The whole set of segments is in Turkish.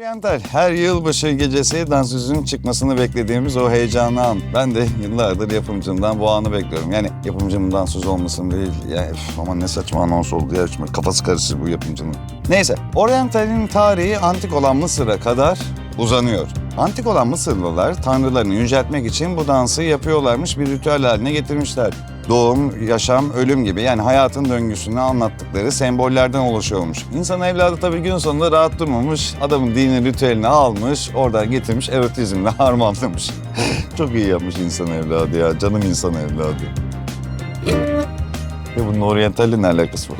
Oriental her yılbaşı gecesi dansözün çıkmasını beklediğimiz o heyecanlı an. Ben de yıllardır yapımcımdan bu anı bekliyorum. Yani yapımcımın dansöz olmasın değil. Ya üf, aman ne saçma anons oldu ya. Şimdi kafası karışır bu yapımcının. Neyse Oriental'in tarihi antik olan Mısır'a kadar uzanıyor. Antik olan Mısırlılar tanrılarını yüceltmek için bu dansı yapıyorlarmış bir ritüel haline getirmişler. Doğum, yaşam, ölüm gibi yani hayatın döngüsünü anlattıkları sembollerden oluşuyormuş. İnsan evladı tabii gün sonunda rahat durmamış. Adamın dini ritüelini almış, oradan getirmiş, erotizmle harmanlamış. Çok iyi yapmış insan evladı ya, canım insan evladı. Ve bunun oryantalle ne alakası var?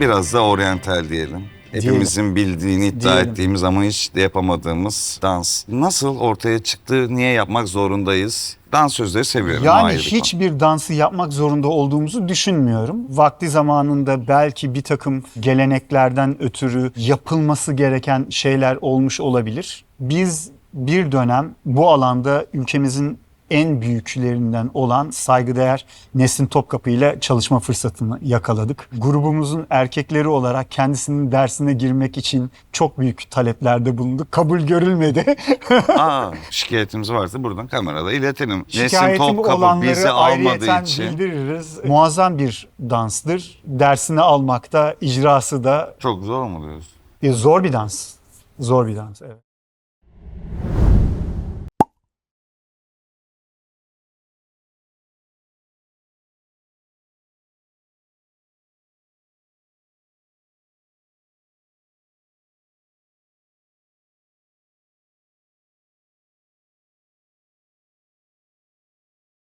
Biraz da oryantal diyelim. Hepimizin bildiğini iddia Diyelim. ettiğimiz ama hiç de yapamadığımız dans. Nasıl ortaya çıktı, niye yapmak zorundayız? Dans sözleri seviyorum. Yani ayrı konu. hiçbir dansı yapmak zorunda olduğumuzu düşünmüyorum. Vakti zamanında belki bir takım geleneklerden ötürü yapılması gereken şeyler olmuş olabilir. Biz bir dönem bu alanda ülkemizin en büyüklerinden olan saygıdeğer Nesin Topkapı ile çalışma fırsatını yakaladık. Grubumuzun erkekleri olarak kendisinin dersine girmek için çok büyük taleplerde bulunduk. Kabul görülmedi. Aa, şikayetimiz varsa buradan kamerada iletelim. Nesin Şikayetim Topkapı olanları bizi almadığı ayrıyeten için bildiririz. Muazzam bir danstır. Dersini almakta, icrası da çok zor mu diyoruz? e, zor bir dans. Zor bir dans, evet.